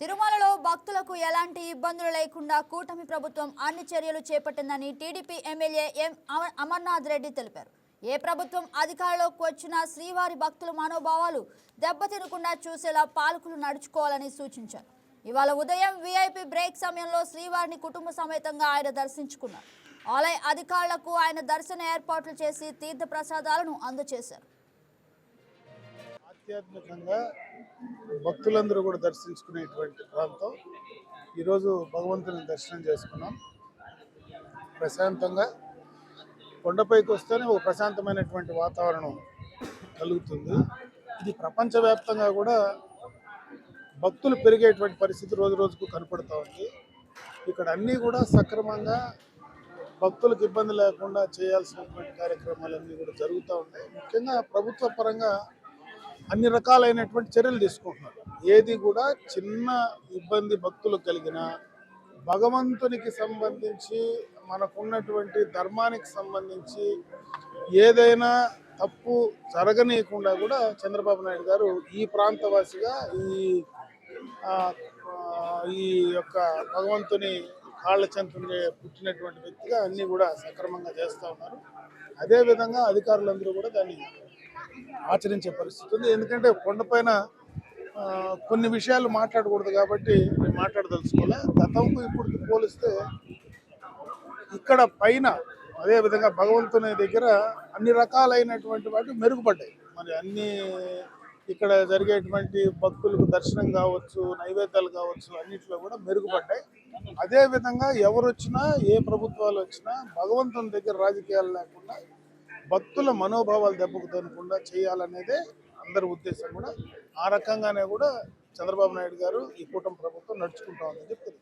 తిరుమలలో భక్తులకు ఎలాంటి ఇబ్బందులు లేకుండా కూటమి ప్రభుత్వం అన్ని చర్యలు చేపట్టిందని టీడీపీ ఎమ్మెల్యే ఎం అమ- అమర్నాథ్ రెడ్డి తెలిపారు. ఏ ప్రభుత్వం అధికారంలోకి వచ్చినా శ్రీవారి భక్తుల మనోభావాలు దెబ్బతినకుండా చూసేలా పాలకులు నడుచుకోవాలని సూచించారు. ఇవాళ ఉదయం వీఐపీ బ్రేక్ సమయంలో శ్రీవారిని కుటుంబ సమేతంగా ఆయన దర్శించుకున్నారు. ఆలయ అధికారులకు ఆయన దర్శన ఏర్పాట్లు చేసి తీర్థ ప్రసాదాలను అందజేశారు. ఆధ్యాత్మికంగా భక్తులందరూ కూడా దర్శించుకునేటువంటి ప్రాంతం. ఈరోజు భగవంతుని దర్శనం చేసుకున్నాం. ప్రశాంతంగా. కొండపైకి వస్తేనే ఒక ప్రశాంతమైనటువంటి వాతావరణం కలుగుతుంది. ఇది ప్రపంచవ్యాప్తంగా కూడా భక్తులు పెరిగేటువంటి పరిస్థితి రోజు రోజుకు కనపడుతూ ఉంది. ఇక్కడ అన్నీ కూడా సక్రమంగా భక్తులకు ఇబ్బంది లేకుండా చేయాల్సినటువంటి కార్యక్రమాలన్నీ కూడా జరుగుతూ ఉన్నాయి. ముఖ్యంగా ప్రభుత్వ పరంగా అన్ని రకాలైనటువంటి చర్యలు తీసుకుంటున్నారు. ఏది కూడా చిన్న ఇబ్బంది భక్తులు కలిగిన భగవంతునికి సంబంధించి మనకున్నటువంటి ధర్మానికి సంబంధించి ఏదైనా తప్పు జరగనీయకుండా కూడా చంద్రబాబు నాయుడు గారు ఈ ప్రాంతవాసిగా ఈ ఈ యొక్క భగవంతుని కాళ్ళ చెంతని పుట్టినటువంటి వ్యక్తిగా అన్నీ కూడా సక్రమంగా చేస్తూ ఉన్నారు. అదేవిధంగా అధికారులందరూ కూడా దాన్ని ఆచరించే పరిస్థితి ఉంది. ఎందుకంటే కొండపైన కొన్ని విషయాలు మాట్లాడకూడదు కాబట్టి నేను మాట్లాడదలుచుకోలే. గతంకు ఇప్పుడు పోలిస్తే ఇక్కడ పైన అదేవిధంగా భగవంతుని దగ్గర అన్ని రకాలైనటువంటి వాటి మెరుగుపడ్డాయి. మరి అన్ని ఇక్కడ జరిగేటువంటి భక్తులకు దర్శనం కావచ్చు నైవేద్యాలు కావచ్చు అన్నిట్లో కూడా మెరుగుపడ్డాయి. అదేవిధంగా ఎవరు వచ్చినా ఏ ప్రభుత్వాలు వచ్చినా భగవంతుని దగ్గర రాజకీయాలు లేకుండా భక్తుల మనోభావాలు దెబ్బకుతనకుండా చేయాలనేదే అందరి ఉద్దేశం కూడా. ఆ రకంగానే కూడా చంద్రబాబు నాయుడు గారు ఈ కూటమి ప్రభుత్వం నడుచుకుంటా ఉందని చెప్తుంది